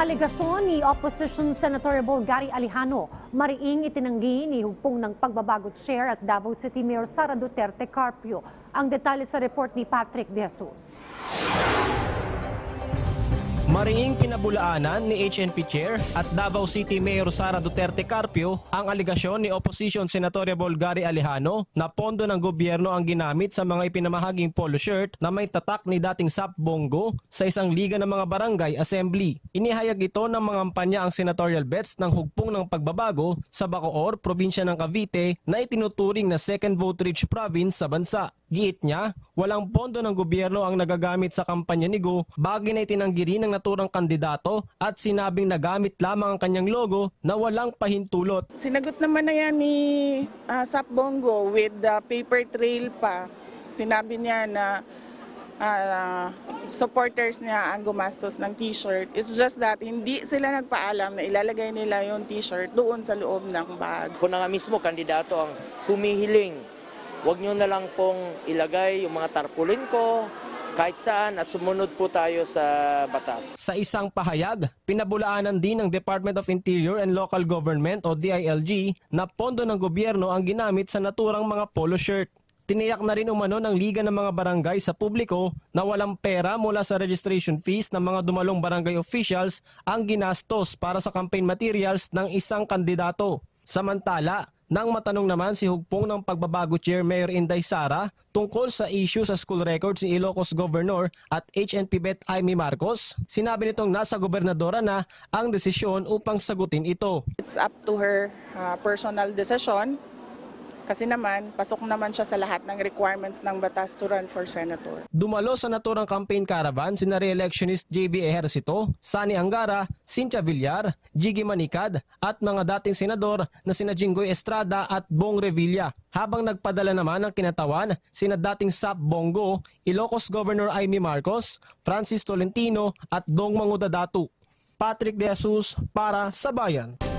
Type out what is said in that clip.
Alegasyon ni Opposition Senator Bulgari Alejano, mariing itinanggi ni hugpong ng pagbabagot chair at Davao City Mayor Sara Duterte Carpio. Ang detalye sa report ni Patrick De Jesus. Mariing pinabulaanan ni HNP Chair at Davao City Mayor Sara Duterte Carpio ang aligasyon ni Opposition Senatorya Bolgari Alejano na pondo ng gobyerno ang ginamit sa mga ipinamahaging polo shirt na may tatak ni dating Sap Bongo sa isang liga ng mga barangay assembly. Inihayag ito ng mga kampanya ang senatorial bets ng hugpong ng pagbabago sa Bacoor, probinsya ng Cavite na itinuturing na second vote-rich province sa bansa. Giit niya, walang pondo ng gobyerno ang nagagamit sa kampanya ni Go, bagay na itinanggi rin ng naturang kandidato at sinabing nagamit lamang ang kanyang logo na walang pahintulot. Sinagot naman na yan ni ah, Sap Bongo with the paper trail pa. Sinabi niya na ah, supporters niya ang gumastos ng t-shirt. It's just that hindi sila nagpaalam na ilalagay nila yung t-shirt doon sa loob ng bag. Kung na nga mismo kandidato ang humihiling, huwag nyo na lang pong ilagay yung mga tarpulin ko kahit saan at sumunod po tayo sa batas. Sa isang pahayag, pinabulaanan din ng Department of Interior and Local Government o DILG na pondo ng gobyerno ang ginamit sa naturang mga polo shirt. Tiniyak na rin umano ng Liga ng mga Barangay sa publiko na walang pera mula sa registration fees ng mga dumalong barangay officials ang ginastos para sa campaign materials ng isang kandidato. Samantala, nang matanong naman si Hugpong ng Pagbabago Chair Mayor Inday Sara tungkol sa issue sa school records ni Ilocos Governor at HNP Bet Amy Marcos, sinabi nitong nasa gobernadora na ang desisyon upang sagutin ito. It's up to her ah, personal decision kasi naman, pasok naman siya sa lahat ng requirements ng batas to run for senator. Dumalo sa naturang campaign caravan sina re-electionist JB Ejercito, Sani Angara, Cynthia Villar, Jiggy Manikad at mga dating senador na sina Jinggoy Estrada at Bong Revilla. Habang nagpadala naman ng kinatawan sina dating Sap Bongo, Ilocos Governor Amy Marcos, Francis Tolentino at Dong Mangudadatu. Patrick De Jesus para sa Bayan.